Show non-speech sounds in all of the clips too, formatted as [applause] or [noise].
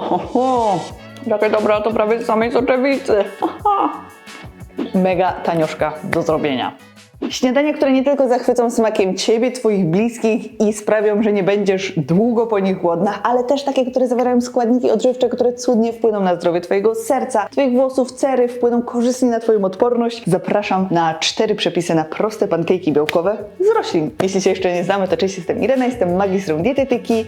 Ho, ho. Dobra, to prawie z samej soczewicy. Mega tanioszka do zrobienia. Śniadania, które nie tylko zachwycą smakiem Ciebie, Twoich bliskich i sprawią, że nie będziesz długo po nich głodna, ale też takie, które zawierają składniki odżywcze, które cudnie wpłyną na zdrowie Twojego serca, Twoich włosów, cery, wpłyną korzystnie na Twoją odporność. Zapraszam na cztery przepisy na proste pankejki białkowe z roślin. Jeśli się jeszcze nie znamy, to cześć, jestem Irena, jestem magistrą dietetyki.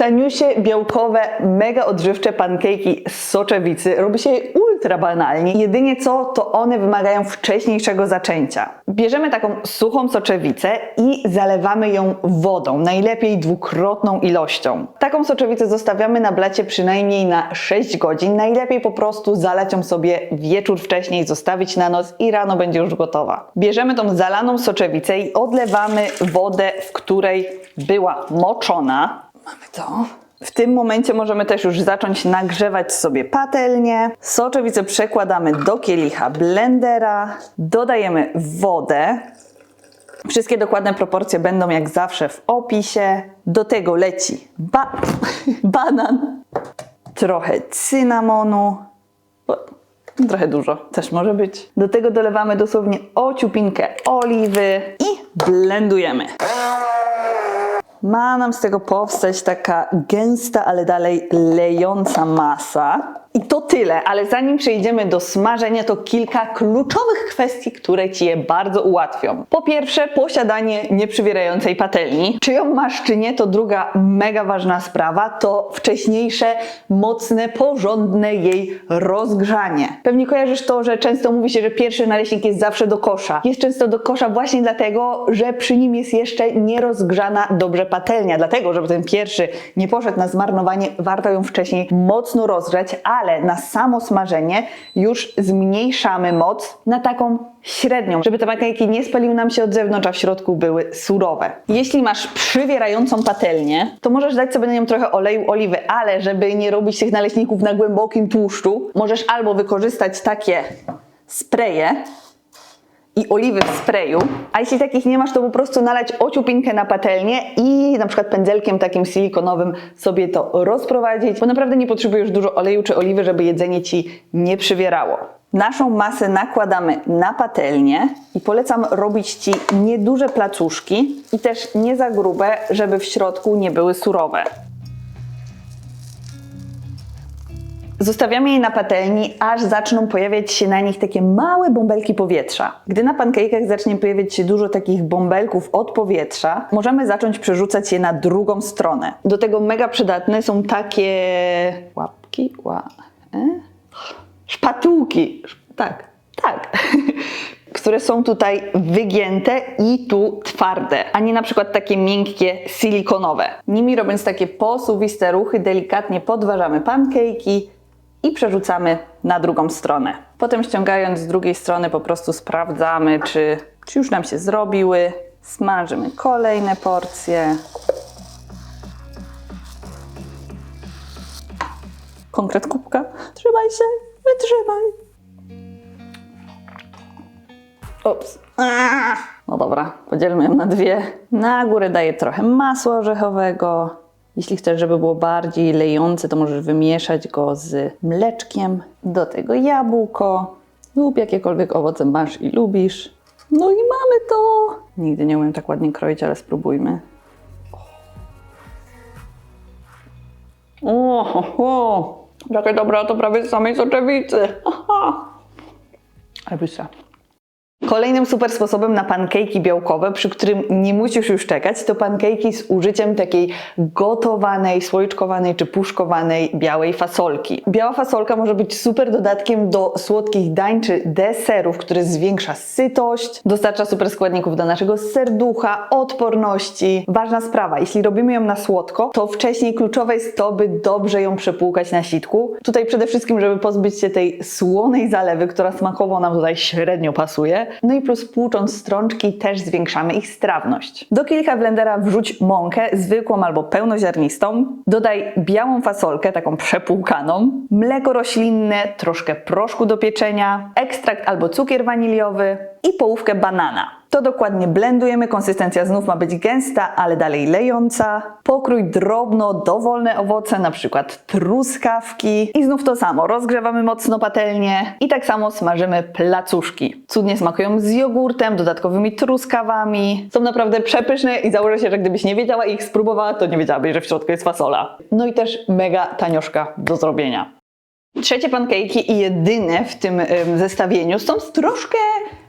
Taniusie, białkowe, mega odżywcze pankejki z soczewicy. Robi się je ultra banalnie. Jedynie co, to one wymagają wcześniejszego zaczęcia. Bierzemy taką suchą soczewicę i zalewamy ją wodą, najlepiej dwukrotną ilością. Taką soczewicę zostawiamy na blacie przynajmniej na 6 godzin. Najlepiej po prostu zalać ją sobie wieczór wcześniej, zostawić na noc i rano będzie już gotowa. Bierzemy tą zalaną soczewicę i odlewamy wodę, w której była moczona. Mamy to. W tym momencie możemy też już zacząć nagrzewać sobie patelnię. Soczewicę przekładamy do kielicha blendera. Dodajemy wodę. Wszystkie dokładne proporcje będą jak zawsze w opisie. Do tego leci ba [laughs] banan, trochę cynamonu, trochę dużo też może być. Do tego dolewamy dosłownie ociupinkę oliwy i blendujemy. Ma nam z tego powstać taka gęsta, ale dalej lejąca masa. I to tyle, ale zanim przejdziemy do smażenia, to kilka kluczowych kwestii, które Ci je bardzo ułatwią. Po pierwsze, posiadanie nieprzywierającej patelni. Czy ją masz, czy nie, to druga mega ważna sprawa, to wcześniejsze, mocne, porządne jej rozgrzanie. Pewnie kojarzysz to, że często mówi się, że pierwszy naleśnik jest zawsze do kosza. Jest często do kosza właśnie dlatego, że przy nim jest jeszcze nierozgrzana dobrze patelnia. Dlatego, żeby ten pierwszy nie poszedł na zmarnowanie, warto ją wcześniej mocno rozgrzać, ale na samo smażenie już zmniejszamy moc na taką średnią, żeby te pankejki nie spaliły nam się od zewnątrz, a w środku były surowe. Jeśli masz przywierającą patelnię, to możesz dać sobie na nią trochę oleju oliwy, ale żeby nie robić tych naleśników na głębokim tłuszczu, możesz albo wykorzystać takie spreje, i oliwy w sprayu, a jeśli takich nie masz, to po prostu nalać ociupinkę na patelnię i na przykład pędzelkiem takim silikonowym sobie to rozprowadzić, bo naprawdę nie potrzebujesz dużo oleju czy oliwy, żeby jedzenie Ci nie przywierało. Naszą masę nakładamy na patelnię i polecam robić Ci nieduże placuszki i też nie za grube, żeby w środku nie były surowe. Zostawiamy je na patelni, aż zaczną pojawiać się na nich takie małe bąbelki powietrza. Gdy na pankejkach zacznie pojawiać się dużo takich bąbelków od powietrza, możemy zacząć przerzucać je na drugą stronę. Do tego mega przydatne są takie łapki, ła, e? szpatułki. Sz- Tak, tak. [laughs] które są tutaj wygięte i tu twarde, a nie na przykład takie miękkie, silikonowe. Nimi robiąc takie posuwiste ruchy, delikatnie podważamy pankejki i przerzucamy na drugą stronę. Potem ściągając z drugiej strony po prostu sprawdzamy, czy, czy już nam się zrobiły. Smażymy kolejne porcje. Konkret kubka. Trzymaj się, wytrzymaj. Ups. No dobra, podzielmy ją na dwie. Na górę daję trochę masła orzechowego. Jeśli chcesz, żeby było bardziej lejące, to możesz wymieszać go z mleczkiem. Do tego jabłko lub jakiekolwiek owoce masz i lubisz. No i mamy to! Nigdy nie umiem tak ładnie kroić, ale spróbujmy. O, ho. Jakie dobra, to prawie z samej soczewicy. Aha. Ale. Kolejnym super sposobem na pankejki białkowe, przy którym nie musisz już czekać, to pankejki z użyciem takiej gotowanej, słoiczkowanej czy puszkowanej białej fasolki. Biała fasolka może być super dodatkiem do słodkich dań czy deserów, który zwiększa sytość, dostarcza super składników do naszego serducha, odporności. Ważna sprawa, jeśli robimy ją na słodko, to wcześniej kluczowe jest to, by dobrze ją przepłukać na sitku. Tutaj przede wszystkim, żeby pozbyć się tej słonej zalewy, która smakowo nam tutaj średnio pasuje. No i plus płucząc strączki też zwiększamy ich strawność. Do kielicha blendera wrzuć mąkę, zwykłą albo pełnoziarnistą. Dodaj białą fasolkę, taką przepłukaną, mleko roślinne, troszkę proszku do pieczenia, ekstrakt albo cukier waniliowy i połówkę banana. To dokładnie blendujemy, konsystencja znów ma być gęsta, ale dalej lejąca. Pokrój drobno dowolne owoce, na przykład truskawki. I znów to samo, rozgrzewamy mocno patelnię i tak samo smażymy placuszki. Cudnie smakują z jogurtem, dodatkowymi truskawami. Są naprawdę przepyszne i założę się, że gdybyś nie wiedziała i ich spróbowała, to nie wiedziałabyś, że w środku jest fasola. No i też mega tanioszka do zrobienia. Trzecie pancake'i i jedyne w tym ym, zestawieniu są z troszkę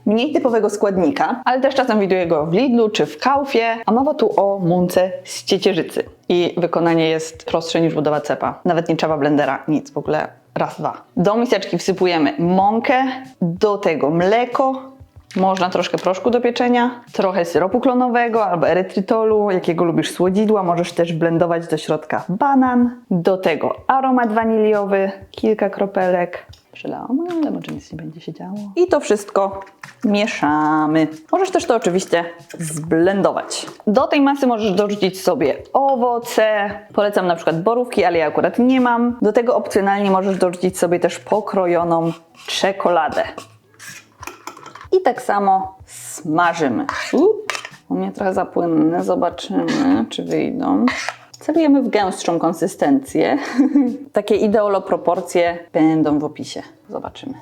mniej typowego składnika, ale też czasem widuję go w Lidlu czy w Kaufie, a mowa tu o mące z ciecierzycy. I wykonanie jest prostsze niż budowa cepa. Nawet nie trzeba blendera, nic, w ogóle raz, dwa. Do miseczki wsypujemy mąkę, do tego mleko, można troszkę proszku do pieczenia, trochę syropu klonowego albo erytrytolu, jakiego lubisz słodzidła. Możesz też blendować do środka banan. Do tego aromat waniliowy, kilka kropelek. Przelałam, ale może nic nie będzie się działo. I to wszystko mieszamy. Możesz też to oczywiście zblendować. Do tej masy możesz dorzucić sobie owoce. Polecam na przykład borówki, ale ja akurat nie mam. Do tego opcjonalnie możesz dorzucić sobie też pokrojoną czekoladę. I tak samo smażymy. U, mnie trochę za płynne, zobaczymy, czy wyjdą. Celujemy w gęstszą konsystencję. [laughs] Takie ideolo proporcje będą w opisie. Zobaczymy.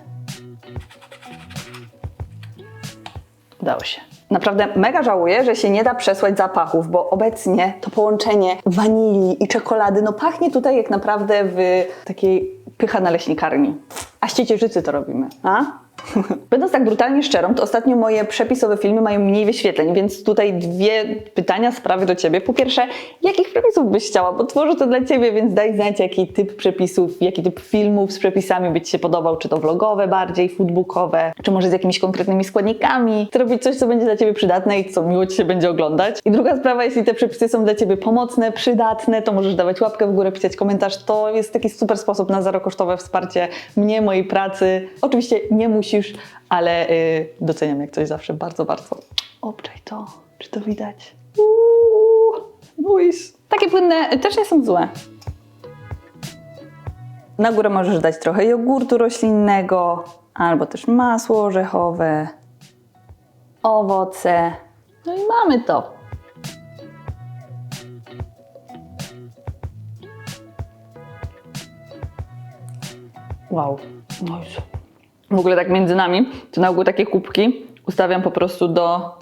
Udało się. Naprawdę mega żałuję, że się nie da przesłać zapachów, bo obecnie to połączenie wanilii i czekolady, no pachnie tutaj jak naprawdę w takiej pycha naleśnikarni. A z ciecierzycy to robimy, a? [laughs] Będąc tak brutalnie szczerą, to ostatnio moje przepisowe filmy mają mniej wyświetleń, więc tutaj dwie pytania, sprawy do Ciebie. Po pierwsze, jakich przepisów byś chciała? Bo tworzę to dla Ciebie, więc daj znać, jaki typ przepisów, jaki typ filmów z przepisami by Ci się podobał. Czy to vlogowe bardziej, foodbookowe, czy może z jakimiś konkretnymi składnikami. Chcę robić coś, co będzie dla Ciebie przydatne i co miło Ci się będzie oglądać. I druga sprawa, jeśli te przepisy są dla Ciebie pomocne, przydatne, to możesz dawać łapkę w górę, pisać komentarz. To jest taki super sposób na zerokosztowe wsparcie mnie, mojej pracy. Oczywiście nie musisz, ale yy, doceniam jak coś zawsze bardzo, bardzo. Obczaj to. Czy to widać? Uuu, nice. Takie płynne też nie są złe. Na górę możesz dać trochę jogurtu roślinnego, albo też masło orzechowe, owoce. No i mamy to. Wow, nice. W ogóle tak między nami, to na ogół takie kubki ustawiam po prostu do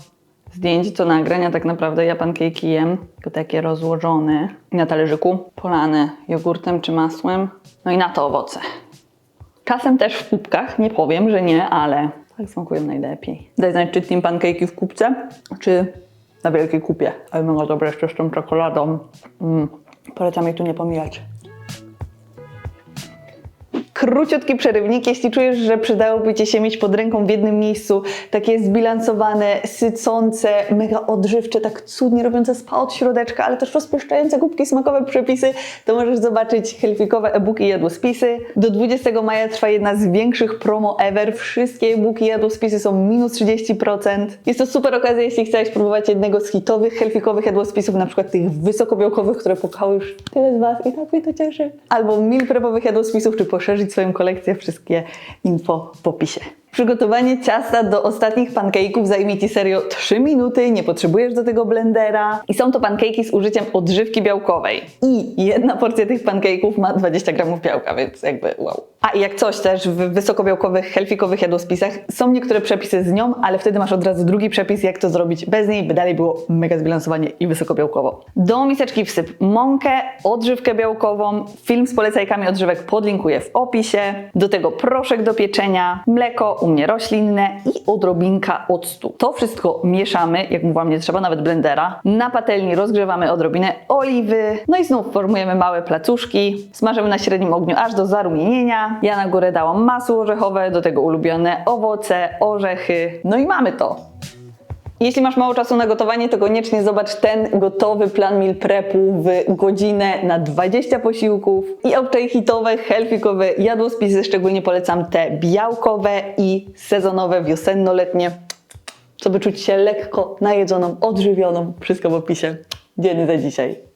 zdjęć, do nagrania. Tak naprawdę ja pankejki jem, tylko takie rozłożone na talerzyku, polane jogurtem czy masłem. No i na to owoce. Czasem też w kubkach, nie powiem, że nie, ale tak smakują najlepiej. Daj znać, czy team pankejki w kubce, czy na wielkiej kupie. Ale mega dobre jeszcze z tą czekoladą. Mm. Polecam jej tu nie pomijać. Króciutki przerywnik, jeśli czujesz, że przydałoby Ci się mieć pod ręką w jednym miejscu takie zbilansowane, sycące, mega odżywcze, tak cudnie robiące spa od środeczka, ale też rozpieszczające kubki smakowe przepisy, to możesz zobaczyć helfikowe e-booki i jadłospisy. Do 20 maja trwa jedna z większych promo ever. Wszystkie e-booki i jadłospisy są minus 30%. Jest to super okazja, jeśli chciałeś próbować jednego z hitowych helfikowych jadłospisów, na przykład tych wysokobiałkowych, które pokały już tyle z Was i tak mnie to cieszy. Albo mil prepowych jadłospisów, czy poszerzyć swoją kolekcję, wszystkie info w opisie. Przygotowanie ciasta do ostatnich pancake'ów zajmie Ci serio 3 minuty, nie potrzebujesz do tego blendera i są to pancake'i z użyciem odżywki białkowej. I jedna porcja tych pancake'ów ma 20 gramów białka, więc jakby wow. A jak coś też w wysokobiałkowych, helfikowych jadłospisach są niektóre przepisy z nią, ale wtedy masz od razu drugi przepis, jak to zrobić bez niej, by dalej było mega zbilansowanie i wysokobiałkowo. Do miseczki wsyp mąkę, odżywkę białkową, film z polecajkami odżywek podlinkuję w opisie, do tego proszek do pieczenia, mleko, mnie roślinne i odrobinka octu. To wszystko mieszamy, jak mówiłam, nie trzeba nawet blendera. Na patelni rozgrzewamy odrobinę oliwy, no i znów formujemy małe placuszki, smażymy na średnim ogniu aż do zarumienienia. Ja na górę dałam masło orzechowe, do tego ulubione owoce, orzechy, no i mamy to. Jeśli masz mało czasu na gotowanie, to koniecznie zobacz ten gotowy plan meal prepu w godzinę na 20 posiłków i obczaj hitowe, healthikowe jadłospisy. Szczególnie polecam te białkowe i sezonowe, wiosenno-letnie, co by czuć się lekko najedzoną, odżywioną. Wszystko w opisie. Dzienny za dzisiaj.